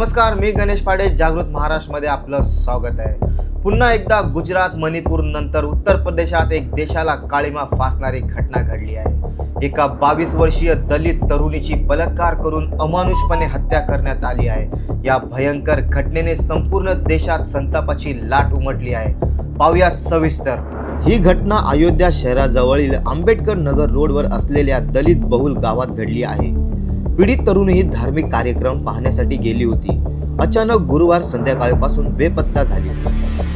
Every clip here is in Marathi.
नमस्कार मी गणेश पाडे जागृत महाराष्ट्रमध्ये आपलं स्वागत आहे. पुन्हा एकदा गुजरात मणिपूर नंतर उत्तर प्रदेशात एक देशाला काळीमा फासणारी घटना घडली आहे. एका बावीस वर्षीय दलित तरुणीची बलात्कार करून अमानुषपणे हत्या करण्यात आली आहे. या भयंकर घटनेने संपूर्ण देशात संतापाची लाट उमटली आहे. पाहुयात सविस्तर. ही घटना अयोध्या शहराजवळील आंबेडकर नगर रोडवर असलेल्या दलित बहुल गावात घडली आहे. पीडित तरुणी धार्मिक कार्यक्रम पाहण्यासाठी गेली होती. अचानक गुरुवार संध्याकाळपासून बेपत्ता झाली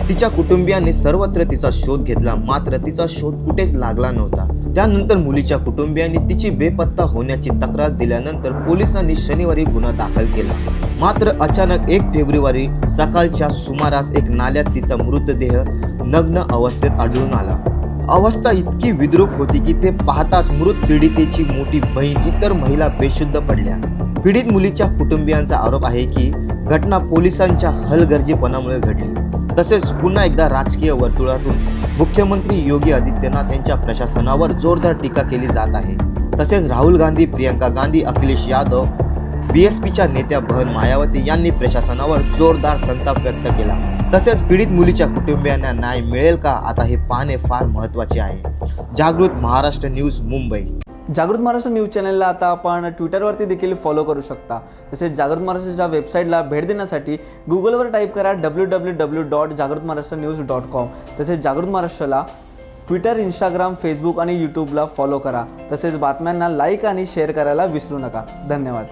तिच्या कुटुंबियांनी सर्वत्र तिचा शोध घेतला मात्र तिचा शोध कुठेच लागला नव्हता. त्यानंतर मुलीच्या कुटुंबियांनी तिची बेपत्ता होण्याची तक्रार दिल्यानंतर पोलिसांनी शनिवारी गुन्हा दाखल केला. मात्र अचानक एक फेब्रुवारी सकाळच्या सुमारास एक नाल्यात तिचा मृतदेह नग्न अवस्थेत आढळून आला. अवस्था इतकी विद्रूप होती की ते पाहताच मृत पीडितेची मोठी बहीण इतर महिला बेशुद्ध पडल्या. पीडित मुलीच्या कुटुंबियांचा आरोप आहे की घटना पोलिसांच्या हलगर्जीपणामुळे घडली. तसेच पुन्हा एकदा राजकीय वर्तुळातून मुख्यमंत्री योगी आदित्यनाथ यांच्या प्रशासनावर जोरदार टीका केली जात आहे. तसेच राहुल गांधी प्रियंका गांधी अखिलेश यादव बी एस पीच्या नेत्या बहन मायावती यांनी प्रशासनावर जोरदार संताप व्यक्त केला. तसेच पीडित मुलीच्या कुटुंबियांना न्याय मिळेल का? आता हे पाहणे फार महत्त्वाचे आहे. जागृत महाराष्ट्र न्यूज मुंबई. जागृत महाराष्ट्र न्यूज चॅनलला आता आपण ट्विटरवरती देखील फॉलो करू शकता. तसेच जागृत महाराष्ट्राच्या वेबसाईटला भेट देण्यासाठी गुगलवर टाईप करा डब्ल्यू डब्ल्यू डब्ल्यू डॉट जागृत महाराष्ट्र न्यूज डॉट कॉम तसेच जागृत महाराष्ट्राला ट्विटर इंस्टाग्राम फेसबुक आणि यूट्यूबला फॉलो करा. तसेच बातम्यांना लाईक आणि शेअर करायला विसरू नका. धन्यवाद.